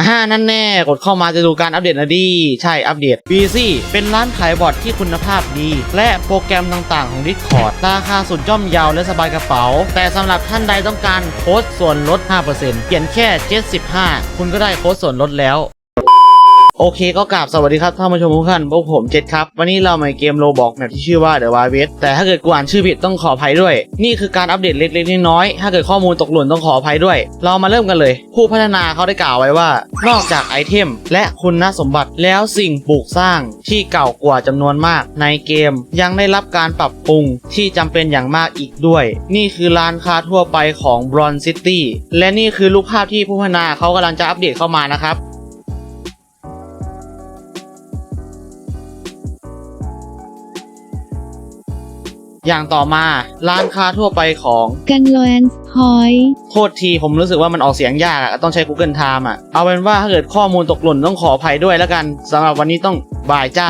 อ่านั่นแน่กดเข้ามาจะดูการอัปเดตนะดีใช่อัปเดต BC เป็นร้านขายบอร์ดที่คุณภาพดี และโปรแกรมต่างๆของ Discord ราคาสุดย่อมเยาวและสบายกระเป๋า แต่สำหรับท่านใดต้องการโค้ดส่วนลด 5%เขียนแค่ 75 คุณก็ได้โค้ดส่วนลดแล้ว โอเคก็กราบสวัสดีครับท่านผู้ชมทุกท่านพวกผมเจ็ดครับ วันนี้เรามาเกมโลบอกแบบที่ชื่อว่า The Wild West แต่ถ้าเกิดกูอ่านชื่อผิดต้องขออภัยด้วย นี่คือการอัปเดตเล็กๆน้อยๆถ้าเกิดข้อมูลตกหล่นต้องขออภัยด้วย เรามาเริ่มกันเลย ผู้พัฒนาเขาได้กล่าวไว้ว่า นอกจากไอเทม และคุณสมบัติแล้วสิ่งปลูกสร้างที่เก่ากว่าจำนวนมาก ในเกมยังได้รับการปรับปรุงที่จำเป็นอย่างมากอีกด้วย นี่คือร้านค้าทั่วไปของ Bron City และนี่คือรูปภาพที่ผู้พัฒนาเขากำลังจะอัปเดตเข้ามานะครับ อย่างต่อมาร้านค้าทั่วไปของกันโลแอนส์พอยต์โทษทีผมรู้สึกว่ามันออกเสียงยากอะต้องใช้ Google Time อะเอาเป็นว่าถ้าเกิดข้อมูลตกหล่นต้องขออภัยด้วยแล้วกันสำหรับวันนี้ต้องบายจ้า